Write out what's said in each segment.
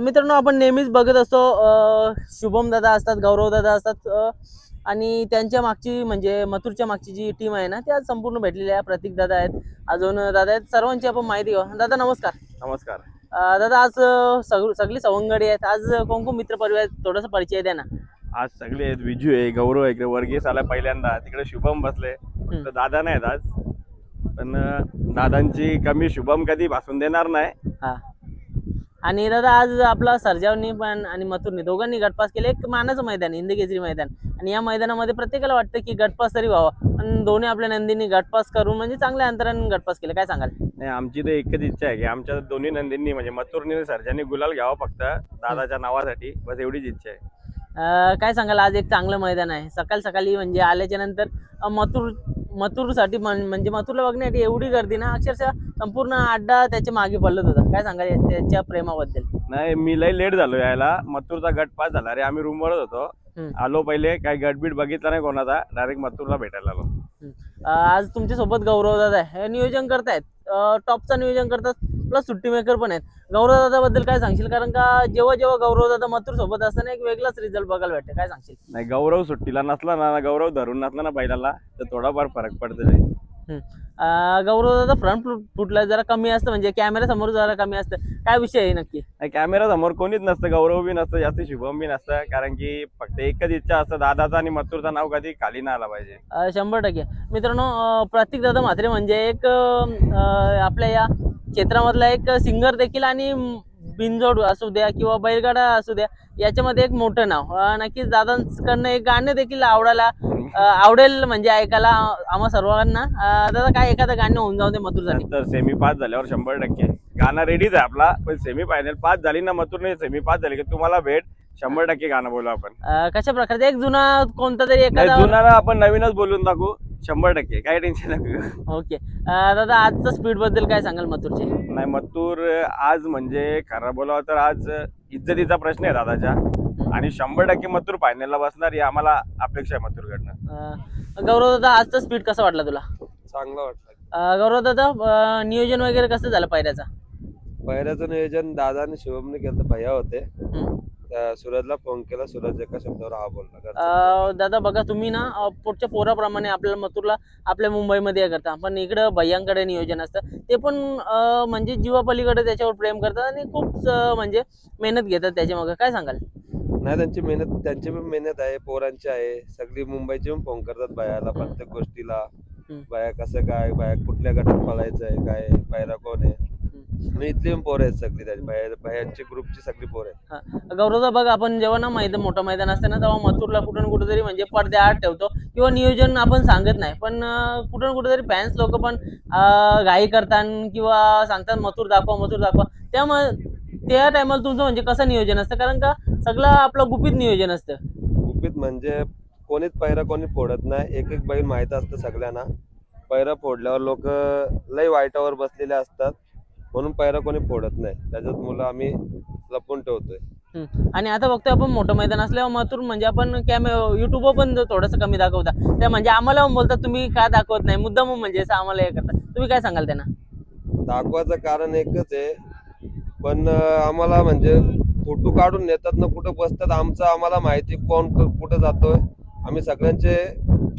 मित्रांनो आपण नेहमीच बघत असतो शुभम दादा असतात गौरव दादा असतात आणि त्यांच्या मागची म्हणजे मथुरच्या मागची जी टीम आहे ना ती आज संपूर्ण भेटलेली आहे प्रतीक दादा आहेत अजून दादा आहेत. सर्वांची आपण माहिती घेऊ. दादा नमस्कार. नमस्कार. दादा आज सग सगळी सवंगडी आहेत. आज कोण कोण मित्र परिवार आहेत? थोडासा परिचय द्या ना. आज सगळे आहेत. विजू आहे गौरव आहे इकडे वर्गीस आला पहिल्यांदा. तिकडे शुभम बसले. फक्त दादा नाहीत आज. पण दादांची कमी शुभम कधी भासून देणार नाही. हा. आणि दादा आज आपला सर्जावनी पण आणि मथुरनी दोघांनी गटपास केले. एक मानाचं मैदान हिंदी केसरी मैदान. आणि या मैदानामध्ये प्रत्येकाला वाटतं की गटपास तरी व्हावा. पण दोन्ही आपल्या नंदींनी गटपास करून म्हणजे चांगल्या अंतराने गटपास केले. काय सांगाल? नाही आमची तर एकच इच्छा आहे की आमच्या दोन्ही नंदींनी म्हणजे मथुरनी सर्जांनी गुलाल घ्यावा फक्त दादाच्या नावासाठी. बस एवढीच इच्छा आहे. काय सांगाल? आज एक चांगलं मैदान आहे. सकाळ सकाळी म्हणजे आल्याच्यानंतर मथुर मथुरसाठी म्हण- म्हणजे मथुरला बघण्यासाठी एवढी गर्दी ना अक्षरशः संपूर्ण अड्डा त्याच्यामागे पडलत होता. काय सांगाल या- त्याच्या प्रेमाबद्दल? नाही मी लय लेट झालो यायला. मथुरचा गट पास झाला. रे आम्ही रूमवरच होतो. आलो पहिले काही गटबीट बघितला नाही कोणाचा. डायरेक्ट मथुरला भेटायला आलो. आज तुमच्यासोबत गौरव दादा आहे हे नियोजन करतायत. टॉपचं नियोजन करतात. प्लस सुट्टी मेकर पण आहेत. गौरव दादा बद्दल काय सांगशील? कारण का जेव्हा जेव्हा गौरव दादा मथुर सोबत असताना एक वेगळाच रिझल्ट बघायला भेटते. काय सांगशील? नाही गौरव सुट्टीला नसला ना गौरव धरून नसला ना बैलाला तर थोडाफार फरक पडतो गौरव दादा फ्रंट फुटला जरा कमी असतं म्हणजे कॅमेरा समोर जरा कमी असतं. काय विषय आहे नक्की? नाही कॅमेरा समोर कोणीच नसतं गौरव बी नसतं जास्त शुभम बी नसतं कारण की फक्त एकच इच्छा असतं दादाचा आणि मथुरचं नाव कधी खाली नाही आला पाहिजे. शंभर टक्के. मित्रांनो अ, प्रतीक दादा म्हात्रे म्हणजे एक आपल्या या क्षेत्रामधला एक सिंगर देखील आणि बिनजोड असू द्या किंवा बैलगाडा असू द्या याच्यामध्ये एक मोठं नाव. नक्कीच दादांकडनं एक गाणं देखील आवडायला आवडेल म्हणजे ऐकायला आम्हा सर्वांना. दादा काय एखादं गाणं होऊन जाऊ दे मथुरसाठी? नंतर सेमी पास झाल्यावर शंभर टक्के. गाणं रेडीच आहे आपला पण सेमी फायनल पास झाली ना मथुरने सेमी पास झाली की तुम्हाला भेट शंभर टक्के गाणं बोलू आपण. कशा प्रकारचा एक जुना कोणता तरी नाही एखादा जुना आपण नवीनच बोलून टाकू शंभर टक्के काही टेन्शन नको. ओके. अ, दादा आजचं स्पीडबद्दल काय सांगाल मथुरचे? नाही मथुर आज म्हणजे खरं बोलावं तर आज इज्जतीचा प्रश्न आहे दादाच्या. आणि शंभर टक्के मथुर फायनलला बसणार ही आम्हाला अपेक्षा आहे मथुरकडनं. अ, गौरव दादा आजचा स्पीड कसा वाटला तुला? चांगलं वाटलं. अ, गौरव दादा अ, नियोजन वगैरे कसं झालं पायऱ्याचा? पहिल्याचं नियोजन दादा आणि शिवमने केलं भैया होते. हम्म. त्या सूरजला फोन केला. सूरज एका शब्दावर हा बोलला. अ, दादा बघा तुम्ही ना अ, पुढच्या पोराप्रमाणे आपल्याला मथुरला आपल्या मुंबईमध्ये हे करता. पण इकडं भैयांकडे नियोजन असतं. ते पण अ, म्हणजे जीवापलीकडे त्याच्यावर प्रेम करतात आणि खूप अ, म्हणजे मेहनत घेतात त्याच्यामागे काय सांगाल? नाही त्यांची मेहनत त्यांची पण मेहनत आहे. पोरांची आहे. सगळी मुंबईची पण फोन करतात भैयाला प्रत्येक गोष्टीला. हम्म. भैया कसं काय? भैया कुठल्या गटात पळायचं आहे काय? पायरा कोण आहे? आणि इथली पण पोरं आहेत सगळी त्याची. ग्रुपची सगळी पोरं आहेत. गौरवदा बघ आपण जेव्हा ना मैदान मोठं मैदान असतं ना तेव्हा मथुरला कुठं ना कुठेतरी म्हणजे पडद्याआड ठेवतो. किंवा नियोजन आपण सांगत नाही. पण अं, कुठं ना कुठेतरी फॅन्स लोक पण अं, घाई करतात किंवा सांगतात मथुर दाखवा मथुर दाखवा. त्यामुळे त्या टायमाला तुमचं म्हणजे कसं नियोजन असतं? कारण का सगळं आपलं गुपित नियोजन असतं. गुपित म्हणजे कोणीच पैरा कोणी फोडत नाही. एक एक बैल माहीत असतं सगळ्यांना. पैरा फोडल्यावर लोक लय वाईटावर बसलेले असतात. म्हणून पैरा कोणी फोडत नाही. त्याच्यात मुलं आम्ही लपून ठेवतोय. हम्म. आणि आता बघतोय आपण मोठं मैदान असल्यावर मथुर म्हणजे आपण कॅमे युट्यूबवर पण थोडंसं कमी दाखवता. त्या म्हणजे आम्हाला पण बोलतात तुम्ही का दाखवत नाही? मुद्दाम म्हणजे असं आम्हाला हे करता. तुम्ही काय सांगाल त्यांना? दाखवायचं कारण एकच आहे. पण अं, आम्हाला म्हणजे फोटो काढून नेतात ना कुठं बसतात आमचं आम्हाला माहिती कोण क- कुठं जातोय. आम्ही सगळ्यांचे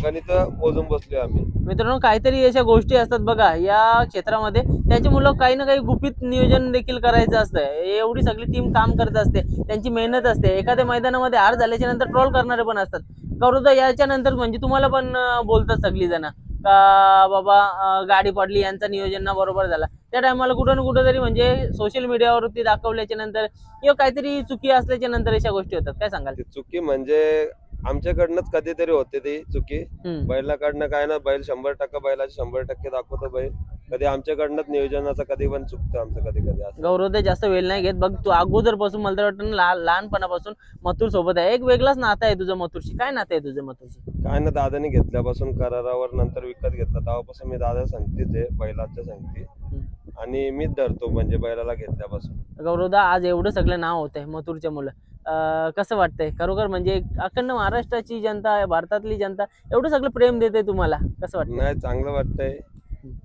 गणित मोजून बसलोय आम्ही. मित्रांनो काहीतरी अशा गोष्टी असतात बघा या क्षेत्रामध्ये. त्याची मुलं काही ना काही गुपित नियोजन देखील करायचं असतं एवढी सगळी टीम काम करत असते त्यांची मेहनत असते. एखाद्या मैदानामध्ये हार झाल्याच्यानंतर ट्रोल करणारे पण असतात. गौरवदा याच्या नंतर म्हणजे तुम्हाला पण बोलतात सगळी जण का बाबा गाडी पडली यांचा नियोजन ना बरोबर झाला. त्या टायमाला कुठं ना कुठं तरी म्हणजे सोशल मीडियावरती दाखवल्याच्या नंतर किंवा काहीतरी चुकी असल्याच्या नंतर अशा गोष्टी होतात. काय सांगाल? चुकी म्हणजे आमच्याकडनंच कधीतरी होते ती चुकी. हम्म. बैलाकडनं काय ना बैल शंभर टक्के बैलाचे शंभर टक्के दाखवतो बैल. कधी आमच्याकडनंच नियोजनाचं कधी पण चुकतं आमचं कधी कधी असं. गौरवदा जास्त वेळ नाही घेत. बघ तू अगोदरपासून मला तर वाटतं ना लहा- लहानपणापासून मथुर सोबत आहे. एक वेगळाच नातं आहे तुझं मथुरशी. काय नातं आहे तुझं मथुरशी? काय ना दादाने घेतल्यापासून करारावर नंतर विकत घेतला. तेव्हापासून मी दादा सांगतेच आहे बैलाच्या सांगते आणि मीच धरतो म्हणजे बैलाला घेतल्यापासून. गौरवदा आज एवढं सगळं नाव होत आहे मथुरच्या मुलं. अं, कसं वाटतंय? खरोखर म्हणजे अखंड महाराष्ट्राची जनता आहे भारतातली जनता एवढं सगळं प्रेम देते तुम्हाला? कसं वाटतं नाही चांगलं वाटतंय.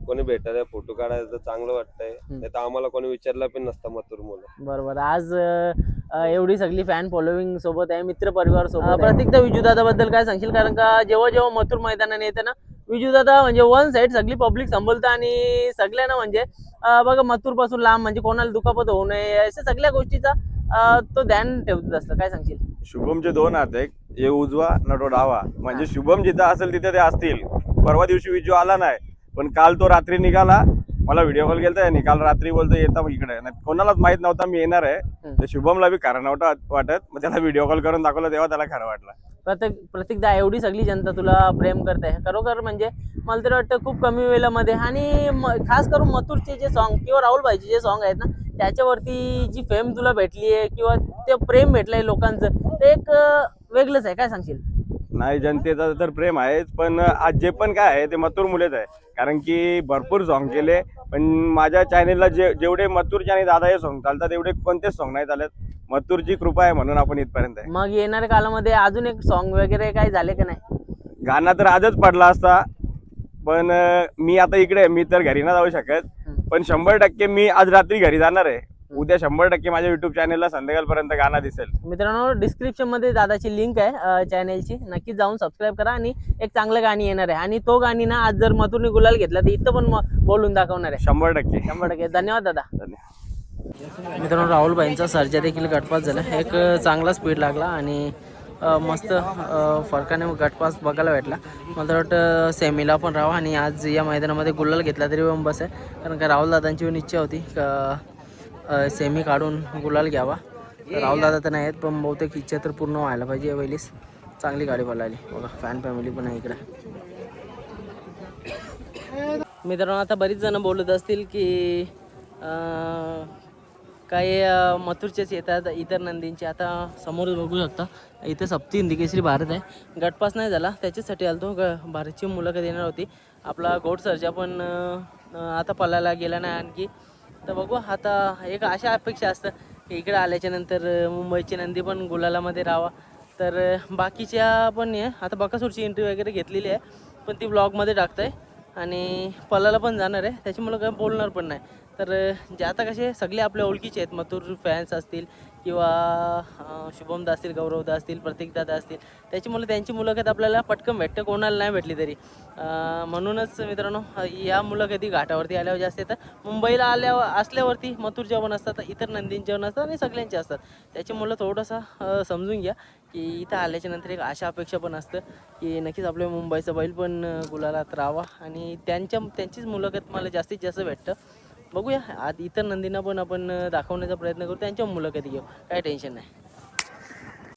कोणी भेटायला फोटो काढायला तर चांगलं वाटतंय. नाही तर आम्हाला कोणी विचारलं पण नसतं मथुर मुलं. बरोबर. आज अ, एवढी सगळी फॅन फॉलोविंग सोबत आहे मित्र परिवार सोबत प्रत्येकदा विजू दादा बद्दल काय सांगशील? कारण का जेव्हा जेव्हा मथुर मैदानाने येते ना विजू दादा म्हणजे वन साइड सगळी पब्लिक संभलतं आणि सगळ्यांना म्हणजे बघा मथुरपासून लांब म्हणजे कोणाला दुखापत होऊ नये अशा सगळ्या गोष्टीचा तो ध्यान ठेवत असतं. काय सांगशील? शुभमचे दोन हात एक उजवा न तो डावा. म्हणजे शुभम जिथं असेल तिथे ते असतील. परवा दिवशी विजू आला नाही पण काल तो रात्री निघाला. मला व्हिडिओ कॉल केलता आणि काल रात्री बोलतो येता इकडे. नाही कोणालाच माहीत नव्हता मी येणार आहे. शुभमला बी खरं नव्हतं वाटत. मग त्याला व्हिडिओ कॉल करून दाखवलं तेव्हा त्याला खरं वाटलं. प्रत्येक प्रत्येकदा एवढी सगळी जनता तुला प्रेम करते. खरोखर म्हणजे मला तरी वाटतं खूप कमी वेळामध्ये आणि म- खास करून मथुरचे जे सॉन्ग किंवा राहुल भाईचे जे सॉन्ग आहेत ना त्याच्यावरती जी फेम तुला भेटली आहे किंवा ते प्रेम भेटलंय लोकांचं ते एक वेगळंच आहे. काय सांगशील? नाही जनतेचा तर प्रेम आहेच पण आज जे पण काय आहे ते मथुर मुलेच आहे. कारण की भरपूर सॉंग केले पण माझ्या चॅनेलला जे जेवढे मथुर चॅनेल दादा हे सॉंग चालतात तेवढे कोणतेच सॉंग नाही चालत. मथुरची कृपा आहे म्हणून आपण इथपर्यंत आहे. मग येणाऱ्या काळामध्ये अजून एक सॉन्ग वगैरे काय झाले का नाही? गाणं तर आजच पडला असता पण अं, मी आता इकडे आहे, मी तर घरी नाही जाऊ शकत. पण शंभर टक्के मी आज रात्री घरी जाणार आहे. उद्या शंभर टक्के माझ्या युट्यूब चॅनेलला संध्याकाळपर्यंत गाणं दिसेल. मित्रांनो डिस्क्रिप्शनमध्ये दादाची लिंक आहे चॅनेलची नक्कीच जाऊन सबस्क्राईब करा आणि एक चांगलं गाणी येणार आहे. आणि तो गाणी ना आज जर मथुरने गुलाल घेतला तर इथं पण म- बोलून दाखवणार आहे. शंभर टक्के. शंभर टक्के. धन्यवाद दादा. धन्यवाद. मित्रांनो राहुल भाईंचा सर्जा देखील गटपास झाला. एक चांगला स्पीड लागला आणि मस्त फरकाने गटपास बघायला भेटला. मला तर वाटतं सेमीला पण राहा आणि आज या मैदानामध्ये गुलाल घेतला तरी पण बस आहे कारण का राहुल दादांची पण इच्छा होती का सेमी काढून गुलाल घ्यावा. राहुल दादा तर नाही आहेत पण बहुतेक इच्छा तर पूर्ण व्हायला पाहिजे पहिलीच. चांगली गाडी बोलायली. बघा फॅन फॅमिली पण आहे इकडे. मित्रांनो आता बरीच जण बोलत असतील की काही मथुरचेच येतात इतर नंदींचे. आता समोर बघू शकता इथे सप्ती हिंदी केसरी भारत आहे. गटपास नाही झाला त्याच्यासाठी आलतो. ग भारतची मुलाखत येणार होती. आपला गोड सरच्या पण आता पलायला गेला नाही आणखी. तर बघू आता एक अशा अपेक्षा असतं की इकडे आल्याच्यानंतर मुंबईची नंदी पण गुलालामध्ये राहावा. तर बाकीच्या पण आहे आता बकासूरची एंट्री वगैरे घेतलेली आहे पण ती ब्लॉगमध्ये टाकताय. आणि पलाला पण जाणार आहे. त्याच्यामुळं काय बोलणार पण नाही. तर जे आता कसे सगळे आपल्या ओळखीचे आहेत. मथुर फॅन्स असतील किंवा शुभमदा असतील गौरवदा असतील प्रतीकदादा असतील. त्याची मुलं त्यांची मुलाखत आपल्याला पटकन भेटतं कोणाला नाही भेटली तरी. म्हणूनच मित्रांनो या मुलाखती घाटावरती आल्यावर जास्त येतात मुंबईला आल्यावर असल्यावरती मथुरच्या पण असतात इतर नंदींच्या पण असतात आणि सगळ्यांचे असतात. त्याची मुलं थोडंसं समजून घ्या की इथं आल्याच्यानंतर एक आशा अपेक्षा पण असतं की नक्कीच आपल्या मुंबईचा बैल पण गुलालात राहावा. आणि त्यांच्या त्यांचीच मुलाखत मला जास्तीत जास्त भेटतं. बघूया. आज इतर नंदींना पण आपण दाखवण्याचा प्रयत्न करू. त्यांच्या मुलाखती घेऊ. काय टेन्शन नाही.